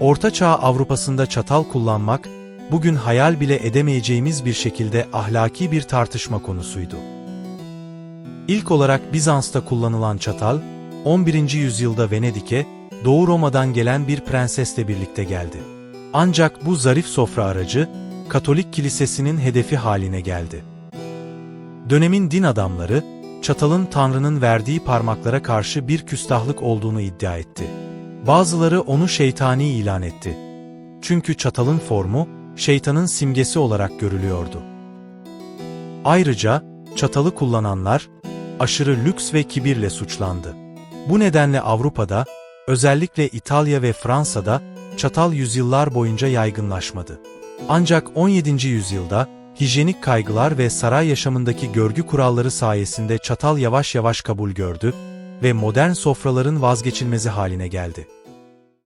Orta Çağ Avrupa'sında çatal kullanmak, bugün hayal bile edemeyeceğimiz bir şekilde ahlaki bir tartışma konusuydu. İlk olarak Bizans'ta kullanılan çatal, 11. yüzyılda Venedik'e, Doğu Roma'dan gelen bir prensesle birlikte geldi. Ancak bu zarif sofra aracı, Katolik kilisesinin hedefi haline geldi. Dönemin din adamları, çatalın Tanrı'nın verdiği parmaklara karşı bir küstahlık olduğunu iddia etti. Bazıları onu şeytani ilan etti. Çünkü çatalın formu, şeytanın simgesi olarak görülüyordu. Ayrıca, çatalı kullananlar, aşırı lüks ve kibirle suçlandı. Bu nedenle Avrupa'da, özellikle İtalya ve Fransa'da, çatal yüzyıllar boyunca yaygınlaşmadı. Ancak 17. yüzyılda, hijyenik kaygılar ve saray yaşamındaki görgü kuralları sayesinde çatal yavaş yavaş kabul gördü ve modern sofraların vazgeçilmezi haline geldi.